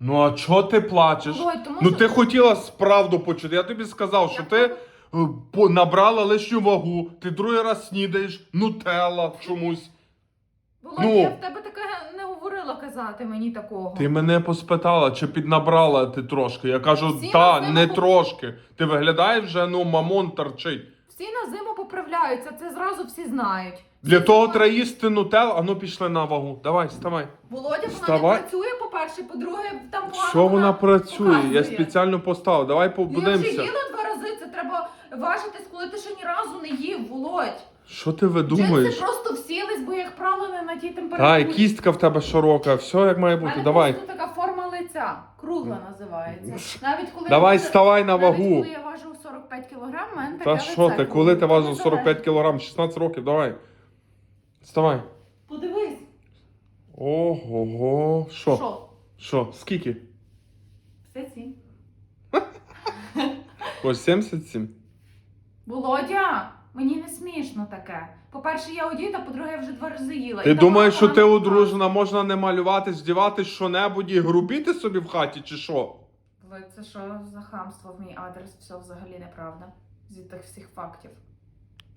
Ну а чого ти плачеш? Володь, тому Ну що- ти хотіла справду почути. Я тобі сказав, що ти е, по- набрала лишню вагу, ти другий раз снідаєш, нутелла чомусь. Володь, Ну. я в тебе таке не говорила казати мені такого. Ти мене поспитала, чи піднабрала ти трошки. Я кажу, Всі та, на не зиму- трошки. Ти виглядаєш вже, ну, мамон торчить. Всі на зиму поправляються, це зразу всі знають. Для того треба їсти нутел, а ну пішли на вагу. Давай, вставай. Володя, вона Вставай. не працює, по-перше, по-друге, там погано Що вона працює? Я показує. спеціально поставив. Давай Я вже побудемося. їла два рази, це треба важитись, коли ти ще ні разу не їв, Володь. Що ти Джинси видумуєш? просто всілись, бо як правило не на тій температурі. Та, і кістка в тебе широка, все як має бути. мене Давай. просто така форма лиця. Кругла називається. Навіть коли Давай я ставай на навіть вагу. коли я важу 45 кг, в мене таке Та лице. що ти, коли ти важив 45 кг, 16 років, давай. Вставай. Подивись. Ого, що? Що? Що? Скільки? Все сім. Ось 77. Володя, мені не смішно таке. По-перше, я одіта, по-друге, я вже два рази їла. Ти І думаєш, що ти не одружена, можна не малюватись, вдівати що-небудь і грубіти собі в хаті, чи що? Володь, це що за хамство в мій адрес? Все взагалі неправда. Зі тих всіх фактів.